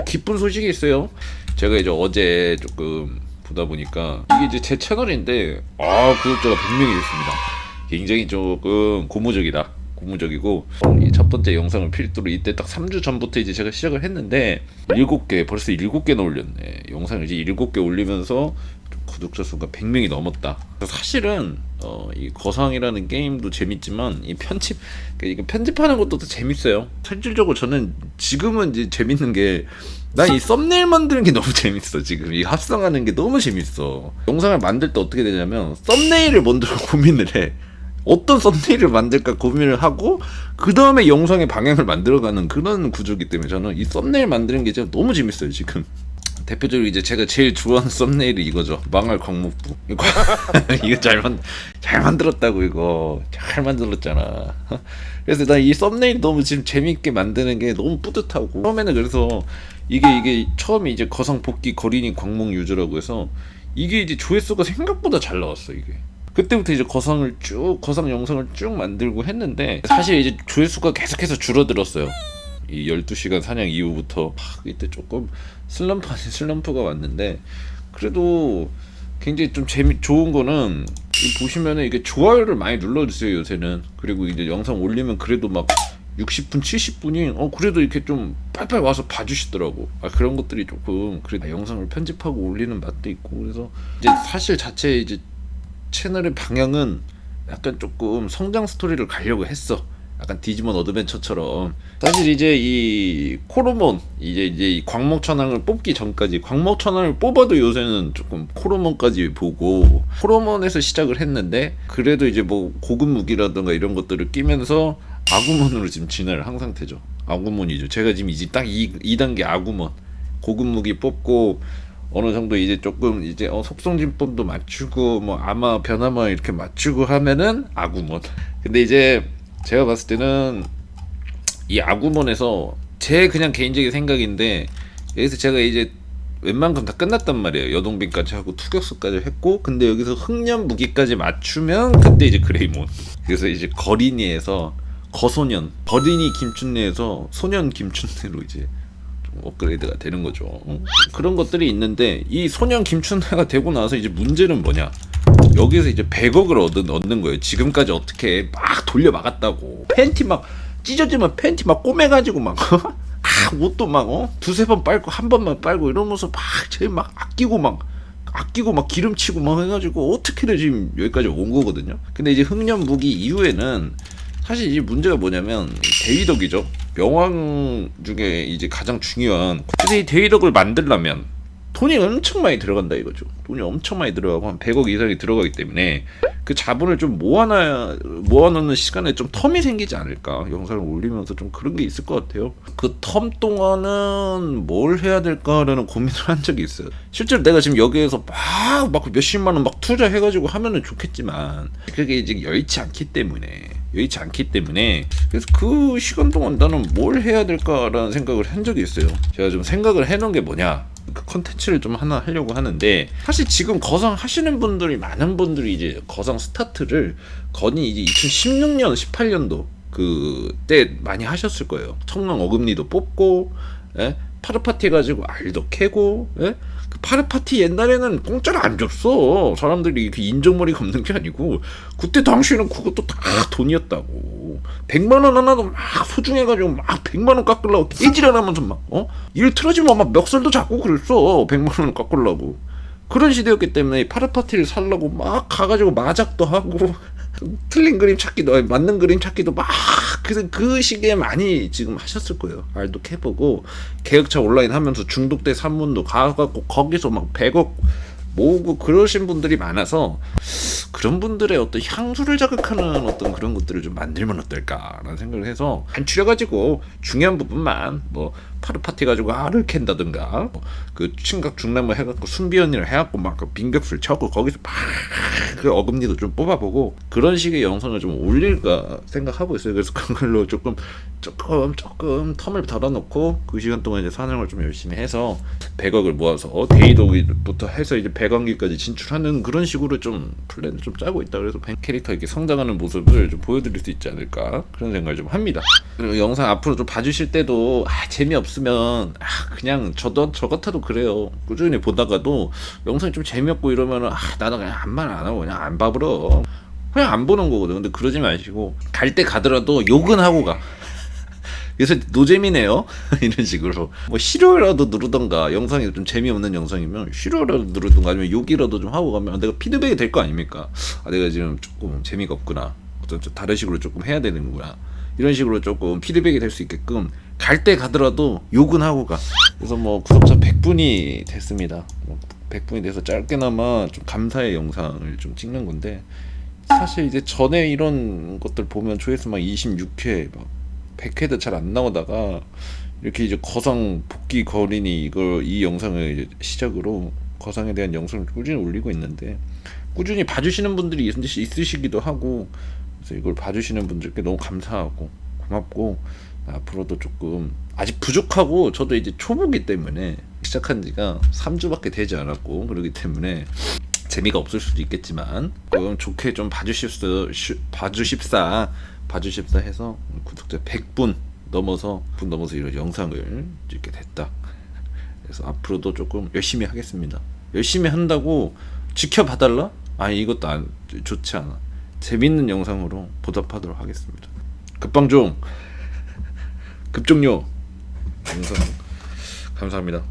좀 기쁜 소식이 있어요. 제가 이제 어제 조금 보다 보니까 이게 이제 제 채널인데 아 구독자가 100명이 됐습니다. 굉장히 조금 고무적이다. 고무적이고 이 첫 번째 영상을 필두로 이때 딱 3주 전부터 이제 제가 시작을 했는데 7개 벌써 7개나 올렸네. 영상을 이제 7개 올리면서 좀 구독자 수가 100명이 넘었다. 사실은 어, 이 거상이라는 게임도 재밌지만 이 편집 그러니까 이거 편집하는 것도 더 재밌어요. 실질적으로 저는 지금은 이제 재밌는 게 난 이 썸네일 만드는 게 너무 재밌어 지금 이 합성하는 게 너무 재밌어. 영상을 만들 때 어떻게 되냐면 썸네일을 먼저 고민을 해. 어떤 썸네일을 만들까 고민을 하고 그 다음에 영상의 방향을 만들어가는 그런 구조기 때문에 저는 이 썸네일 만드는 게 너무 재밌어요 지금. 대표적으로 이제 제가 제일 좋아하는 썸네일이 이거죠. 망할 광목부. 이거 이거 잘 만, 잘 만들었다고 이거 잘 만들었잖아. 그래서 나 이 썸네일 너무 지금 재밌게 만드는 게 너무 뿌듯하고 처음에는 그래서 이게 이게 처음에 이제 거상 복귀 거린이 광목 유저라고 해서 이게 이제 조회수가 생각보다 잘 나왔어 이게. 그때부터 이제 거상을 쭉 거상 영상을 쭉 만들고 했는데 사실 이제 조회수가 계속해서 줄어들었어요. 이 12시간 사냥 이후부터 막 이때 조금 슬럼프 아닌 슬럼프가 왔는데 그래도 굉장히 좀 재미 좋은 거는 이 보시면은 이게 좋아요를 많이 눌러주세요 요새는 그리고 이제 영상 올리면 그래도 막 60분 70분이 어 그래도 이렇게 좀 빨빨 와서 봐주시더라고 아 그런 것들이 조금 그래 영상을 편집하고 올리는 맛도 있고 그래서 이제 사실 자체 이제 채널의 방향은 약간 조금 성장 스토리를 가려고 했어. 약간 디지몬 어드벤처처럼 사실 이제 이 코로몬 이제 이제 이 광목천왕을 뽑기 전까지 광목천왕을 뽑아도 요새는 조금 코로몬까지 보고 코로몬에서 시작을 했는데 그래도 이제 뭐 고급 무기라든가 이런 것들을 끼면서 아구몬으로 지금 진화를 한 상태죠. 아구몬이죠. 제가 지금 이제 딱 2, 2단계 아구몬 고급 무기 뽑고 어느 정도 이제 조금 이제 어, 속성진법도 맞추고 뭐 아마 변화만 이렇게 맞추고 하면은 아구몬. 근데 이제 제가 봤을 때는 이 아구몬에서 제 그냥 개인적인 생각인데 여기서 제가 이제 웬만큼 다 끝났단 말이에요. 여동빈까지 하고 투격수까지 했고 근데 여기서 흑년 무기까지 맞추면 그때 이제 그레이몬. 그래서 이제 거린이에서 거소년, 거린이 김춘내에서 소년 김춘내로 이제 좀 업그레이드가 되는 거죠. 어? 그런 것들이 있는데 이 소년 김춘하가 되고 나서 이제 문제는 뭐냐? 여기서 이제 100억을 얻은, 얻는 거예요. 지금까지 어떻게 막 돌려 막았다고. 팬티 막 찢어지면 팬티 막 꼬매가지고 막 아, 옷도 막 어? 두세 번 빨고 한 번만 빨고 이러면서 막 제일 막 아끼고 막 아끼고 막 기름치고 막 해가지고 어떻게든 지금 여기까지 온 거거든요. 근데 이제 흑년 무기 이후에는 사실 이 문제가 뭐냐면 대위덕이죠. 명왕 중에 이제 가장 중요한 그래서 이 대위덕을 만들려면 돈이 엄청 많이 들어간다 이거죠. 돈이 엄청 많이 들어가고 한 100억 이상이 들어가기 때문에 그 자본을 좀 모아놔 모아놓는 시간에 좀 텀이 생기지 않을까 영상을 올리면서 좀 그런 게 있을 것 같아요. 그 텀 동안은 뭘 해야 될까라는 고민을 한 적이 있어요. 실제로 내가 지금 여기에서 막, 막 몇십만 원 막 투자해가지고 하면은 좋겠지만 그게 이제 여의치 않기 때문에 여의치 않기 때문에 그래서 그 시간 동안 나는 뭘 해야 될까라는 생각을 한 적이 있어요. 제가 좀 생각을 해놓은 게 뭐냐. 그 컨텐츠를 좀 하나 하려고 하는데 사실 지금 거상 하시는 분들이 많은 분들이 이제 거상 스타트를 거의 이제 2016년 18년도 그때 많이 하셨을 거예요. 청랑 어금니도 뽑고 예? 파르파티 가지고 알도 캐고 예? 그 파르파티 옛날에는 공짜로 안 줬어. 사람들이 이렇게 인정머리가 없는 게 아니고 그때 당시에는 그것도 다 돈이었다고. 100만 원 하나도 막 소중해가지고 막 100만 원 깎으려고 깨지랄하면서 막 어? 일 틀어지면 막 멱살도 잡고 그랬어. 100만 원 깎으려고. 그런 시대였기 때문에 파르파티를 살려고 막 가가지고 마작도 하고 틀린 그림 찾기도 아니, 맞는 그림 찾기도 막 그래서 그 시기에 많이 지금 하셨을 거예요. 알도 캐보고 계획차 온라인 하면서 중독대 산문도 가갖고 거기서 막 100억 모으고 그러신 분들이 많아서 그런 분들의 어떤 향수를 자극하는 어떤 그런 것들을 좀 만들면 어떨까라는 생각을 해서 간추려가지고 중요한 부분만 뭐 파르파티 가지고 알을 캔다든가 뭐그 친각 중남모 해갖고 순비언이를 해갖고 막 그 빙벽술 쳐고 거기서 막그 어금니도 좀 뽑아보고 그런 식의 영상을 좀 올릴까 생각하고 있어요. 그래서 그걸로 조금 조금 조금 텀을 덜어놓고 그 시간 동안 이제 사냥을 좀 열심히 해서 100억을 모아서 데이도기부터 해서 이제 100억기까지 진출하는 그런 식으로 좀 플랜을 좀 짜고 있다. 그래서 뱅 캐릭터 이렇게 성장하는 모습을 좀 보여드릴 수 있지 않을까 그런 생각을 좀 합니다. 그리고 영상 앞으로 좀 봐주실 때도 아, 재미없어. 없으면 아, 그냥 저도 저 같아도 그래요. 꾸준히 보다가도 영상이 좀 재미없고 이러면은 아 나는 그냥 한말안 하고 그냥 안 봐버려. 그냥 안 보는 거거든. 근데 그러지 마시고 갈 때 가더라도 욕은 하고 가. 그래서 노잼이네요 이런 식으로 뭐 싫어라도 누르던가 영상이 좀 재미없는 영상이면 싫어라도 누르던가 아니면 욕이라도 좀 하고 가면 내가 피드백이 될 거 아닙니까 아 내가 지금 조금 재미가 없구나 어떤 좀 다른 식으로 조금 해야 되는구나 이런 식으로 조금 피드백이 될 수 있게끔 갈 때 가더라도 욕은 하고 가. 그래서 뭐 구독자 100분이 됐습니다. 뭐 100분이 돼서 짧게나마 좀 감사의 영상을 좀 찍는 건데 사실 이제 전에 이런 것들 보면 조회수 막 26회 막 100회도 잘 안 나오다가 이렇게 이제 거상 복귀 거린이 이걸 이 영상을 시작으로 거상에 대한 영상을 꾸준히 올리고 있는데 꾸준히 봐주시는 분들이 있- 있으시기도 하고 그래서 이걸 봐주시는 분들께 너무 감사하고 고맙고 앞으로도 조금 아직 부족하고 저도 이제 초보기 때문에 시작한 지가 3주밖에 되지 않았고 그러기 때문에 재미가 없을 수도 있겠지만 그럼 좋게 좀 봐주십사 봐주십사 봐주십사 해서 구독자 100분 넘어서 분 넘어서 이런 영상을 찍게 됐다. 그래서 앞으로도 조금 열심히 하겠습니다. 열심히 한다고 지켜봐달라? 아니 이것도 안 좋지 않아. 재밌는 영상으로 보답하도록 하겠습니다. 급방종 급종료 감사합니다.